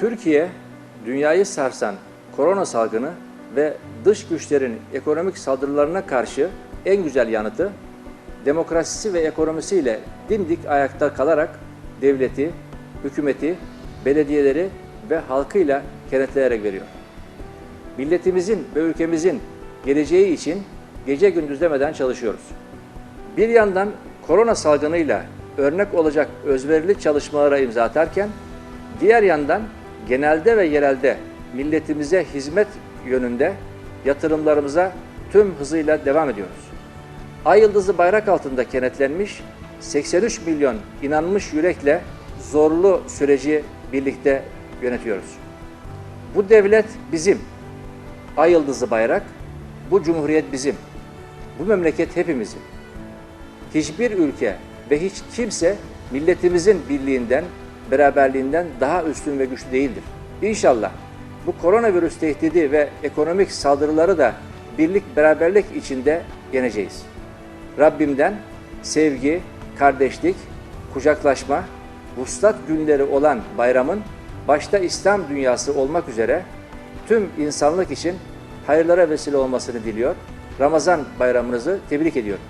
Türkiye, dünyayı sarsan korona salgını ve dış güçlerin ekonomik saldırılarına karşı en güzel yanıtı, demokrasisi ve ekonomisiyle dimdik ayakta kalarak devleti, hükümeti, belediyeleri ve halkıyla kenetleyerek veriyor. Milletimizin ve ülkemizin geleceği için gece gündüz demeden çalışıyoruz. Bir yandan korona salgınıyla örnek olacak özverili çalışmalara imza atarken, diğer yandan genelde ve yerelde milletimize hizmet yönünde yatırımlarımıza tüm hızıyla devam ediyoruz. Ay yıldızı bayrak altında kenetlenmiş 83 milyon inanmış yürekle zorlu süreci birlikte yönetiyoruz. Bu devlet bizim. Ay yıldızı bayrak, bu cumhuriyet bizim. Bu memleket hepimizin. Hiçbir ülke ve hiç kimse milletimizin birliğinden, beraberliğinden daha üstün ve güçlü değildir. İnşallah bu koronavirüs tehdidi ve ekonomik saldırıları da birlik beraberlik içinde yeneceğiz. Rabbimden sevgi, kardeşlik, kucaklaşma, vuslat günleri olan bayramın başta İslam dünyası olmak üzere tüm insanlık için hayırlara vesile olmasını diliyor. Ramazan bayramınızı tebrik ediyorum.